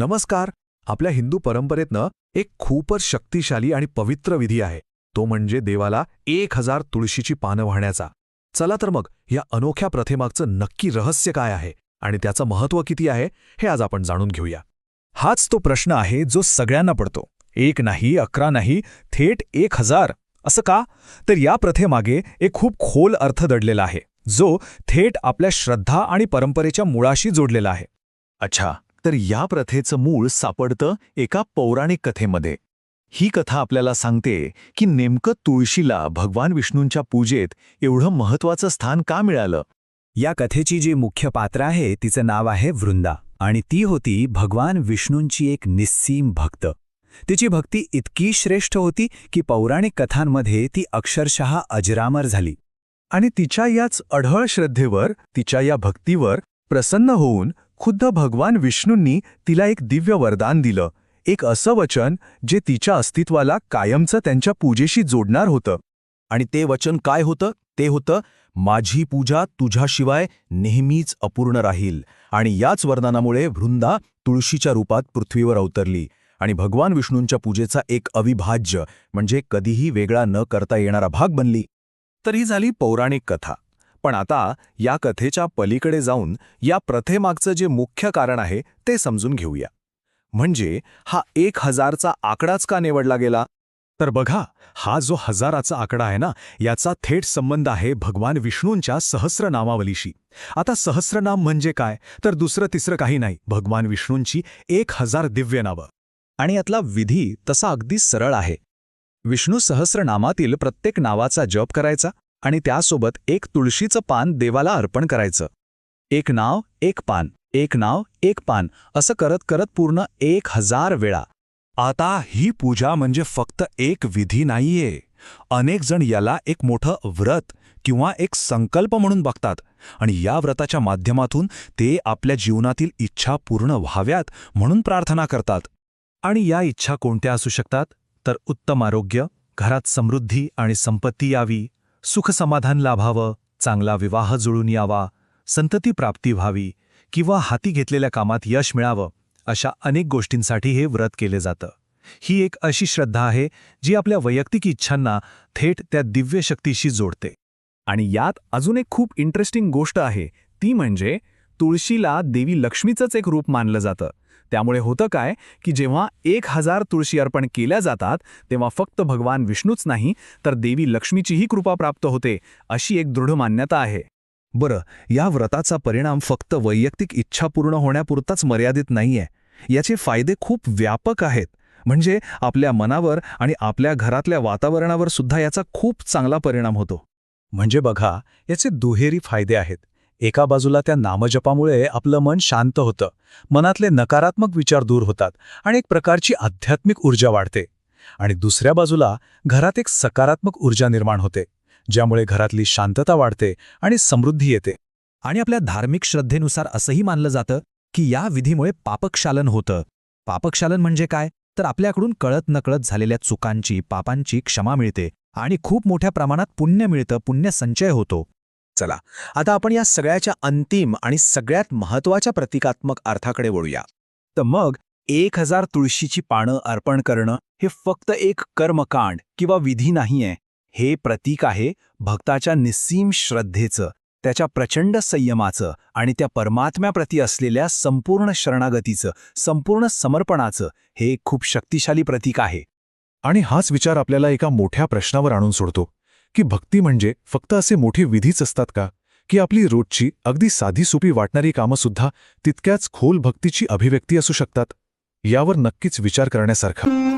नमस्कार. आपल्या हिंदू परंपरेतनं एक खूपच शक्तिशाली आणि पवित्र विधी आहे. तो म्हणजे देवाला एक हजार तुळशीची पानं वाहण्याचा. चला तर मग या अनोख्या प्रथेमागचं नक्की रहस्य काय आहे आणि त्याचं महत्त्व किती आहे हे आज आपण जाणून घेऊया. हाच तो प्रश्न आहे जो सगळ्यांना पडतो. एक नाही अकरा नाही थेट एक हजार. असं का? तर या प्रथेमागे एक खूप खोल अर्थ दडलेला आहे जो थेट आपल्या श्रद्धा आणि परंपरेच्या मुळाशी जोडलेला आहे. अच्छा तर या प्रथेचं मूळ सापडतं एका पौराणिक कथेमध्ये. ही कथा आपल्याला सांगते की नेमकं तुळशीला भगवान विष्णूंच्या पूजेत एवढं महत्वाचं स्थान का मिळालं? या कथेची जी मुख्य पात्र आहे तिचं नाव आहे वृंदा आणि ती होती भगवान विष्णूंची एक निस्सीम भक्त. तिची भक्ती इतकी श्रेष्ठ होती की पौराणिक कथांमध्ये ती अक्षरशः अजरामर झाली. आणि तिच्या याच अढळ श्रद्धेवर तिच्या या भक्तीवर प्रसन्न होऊन खुद्द भगवान विष्णूंनी तिला एक दिव्य वरदान दिलं एक असं वचन जे तिच्या अस्तित्वाला कायमचं त्यांच्या पूजेशी जोडणार होतं. आणि ते वचन काय होतं? ते होतं माझी पूजा तुझ्याशिवाय नेहमीच अपूर्ण राहील. आणि याच वरदानामुळे वृंदा तुळशीच्या रूपात पृथ्वीवर अवतरली. आणि भगवान विष्णूंच्या पूजेचा एक अविभाज्य म्हणजे कधीही वेगळा न करता येणारा भाग बनली. तर ही झाली पौराणिक कथा. पण आता या कथेच्या पलीकडे जाऊन या प्रथेमागचं जे मुख्य कारण आहे ते समजून घेऊया. म्हणजे हा एक हजारचा आकडाच का निवडला गेला? तर बघा हा जो हजाराचा आकडा आहे ना याचा थेट संबंध आहे भगवान विष्णूंच्या सहस्रनामावलीशी. आता सहस्रनाम म्हणजे काय? तर दुसरं तिसरं काही नाही भगवान विष्णूंची एक हजार दिव्य नावं. आणि यातला विधी तसा अगदी सरळ आहे. विष्णू सहस्रनामातील प्रत्येक नावाचा जप करायचा आणि त्यासोबत एक तुळशीचं पान देवाला अर्पण करायचं. एक नाव एक पान एक नाव एक पान असं करत करत पूर्ण एक हजार वेळा. आता ही पूजा म्हणजे फक्त एक विधी नाहीये. अनेक जण याला एक मोठं व्रत किंवा एक संकल्प म्हणून बघतात आणि या व्रताच्या माध्यमातून ते आपल्या जीवनातील इच्छा पूर्ण व्हाव्यात म्हणून प्रार्थना करतात. आणि या इच्छा कोणत्या असू शकतात? तर उत्तम आरोग्य घरात समृद्धी आणि संपत्ती यावी. सुखसमाधान लाभावं चांगला विवाह जुळून यावा संतती प्राप्ती व्हावी किंवा हाती घेतलेल्या कामात यश मिळावं अशा अनेक गोष्टींसाठी हे व्रत केले जातं. ही एक अशी श्रद्धा आहे जी आपल्या वैयक्तिक इच्छांना थेट त्या दिव्य शक्तीशी जोडते. आणि यात अजून एक खूप इंटरेस्टिंग गोष्ट आहे ती म्हणजे तुळशीला देवी लक्ष्मीचंच एक रूप मानलं जातं. त्यामुळे होतं काय की जेव्हा एक हजार तुळशी अर्पण केल्या जातात तेव्हा फक्त भगवान विष्णूच नाही तर देवी लक्ष्मीचीही कृपा प्राप्त होते अशी एक दृढ मान्यता आहे. बरं या व्रताचा परिणाम फक्त वैयक्तिक इच्छा पूर्ण होण्यापुरताच मर्यादित नाहीये. याचे फायदे खूप व्यापक आहेत. म्हणजे आपल्या मनावर आणि आपल्या घरातल्या वातावरणावर सुद्धा याचा खूप चांगला परिणाम होतो. म्हणजे बघा याचे दुहेरी फायदे आहेत. एका बाजूला त्या नामजपामुळे आपलं मन शांत होतं. मनातले नकारात्मक विचार दूर होतात आणि एक प्रकारची आध्यात्मिक ऊर्जा वाढते. आणि दुसऱ्या बाजूला घरात एक सकारात्मक ऊर्जा निर्माण होते ज्यामुळे घरातली शांतता वाढते आणि समृद्धी येते. आणि आपल्या धार्मिक श्रद्धेनुसार असंही मानलं जातं की या विधीमुळे पापक्षालन होतं. पापक्षालन म्हणजे काय? तर आपल्याकडून कळत नकळत झालेल्या चुकांची पापांची क्षमा मिळते आणि खूप मोठ्या प्रमाणात पुण्य मिळतं पुण्य संचय होतो. चला. आता आपण या सगळ्याच्या अंतिम आणि सगळ्यात महत्त्वाच्या प्रतिकात्मक अर्थाकडे वळूया. तर मग एक हजार तुळशीची पानं अर्पण करणं हे फक्त एक कर्मकांड किंवा विधी नाहीये. हे प्रतीक आहे भक्ताच्या निस्सीम श्रद्धेचं त्याच्या प्रचंड संयमाचं आणि त्या परमात्म्याप्रती असलेल्या संपूर्ण शरणागतीचं संपूर्ण समर्पणाचं हे खूप शक्तिशाली प्रतीक आहे. आणि हाच विचार आपल्याला एका मोठ्या प्रश्नावर आणून सोडतो. की भक्ती म्हणजे फक्त असे मोठे विधीच असतात का? की आपली रोजची अगदी साधी सोपी वाटणारी कामंसुद्धा तितक्याच खोल भक्तीची अभिव्यक्ती असू शकतात? यावर नक्कीच विचार करण्यासारखा.